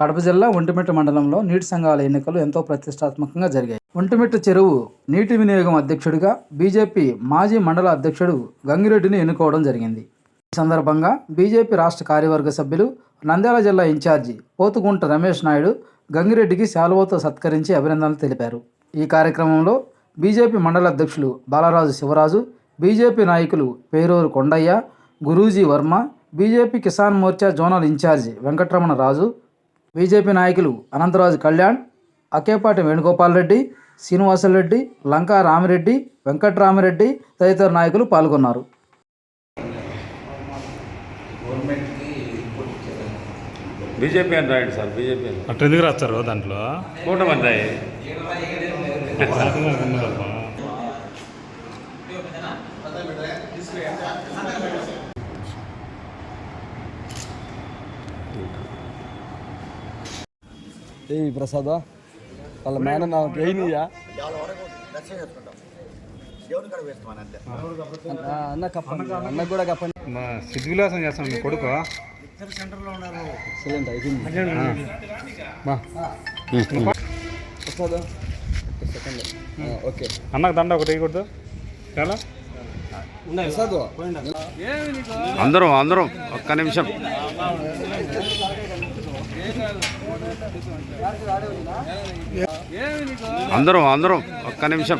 కడప జిల్లా ఒంటిమిట్ట మండలంలో నీటి సంఘాల ఎన్నికలు ఎంతో ప్రతిష్టాత్మకంగా జరిగాయి. ఒంటిమిట్ట చెరువు నీటి వినియోగం అధ్యక్షుడిగా బీజేపీ మాజీ మండల అధ్యక్షుడు గంగిరెడ్డిని ఎన్నుకోవడం జరిగింది. ఈ సందర్భంగా బీజేపీ రాష్ట్ర కార్యవర్గ సభ్యులు నంద్యాల జిల్లా ఇన్ఛార్జి పోతుగుంట రమేష్ నాయుడు గంగిరెడ్డికి శాలువతో సత్కరించి అభినందనలు తెలిపారు. ఈ కార్యక్రమంలో బీజేపీ మండల అధ్యక్షులు బాలరాజు శివరాజు బీజేపీ నాయకులు Peruru Kondaiah Guruji Varma BJP Kisan Morcha zonal incharge Venkataramana Raju BJP నాయకులు అనంతరాజు కళ్యాణ్ అకేపాటి వేణుగోపాల్ రెడ్డి శ్రీనివాసరెడ్డి లంకా రామిరెడ్డి వెంకట్రామిరెడ్డి తదితర నాయకులు పాల్గొన్నారు. బీజేపీ అని రాయండి సార్ బీజేపీ అని. అట్లా ఎందుకు రాస్తారు దాంట్లో? కూటమి రాయి ఏమి ప్రసాద్ వాళ్ళ మేన నాకు ఏయినయ్యా అన్న కప్పండి అన్న కూడా కప్పండి. మా సిద్ధి విలాసం చేస్తాను మీ కొడుకు. సిలిండర్ అయిపోయింది మా. Prasad second okay. అన్నకు దండ ఒకటి వేయకూడదు చాలా ప్రసాద్. అందరం అందరం ఒక్క నిమిషం. అందరం అందరం ఒక్క నిమిషం.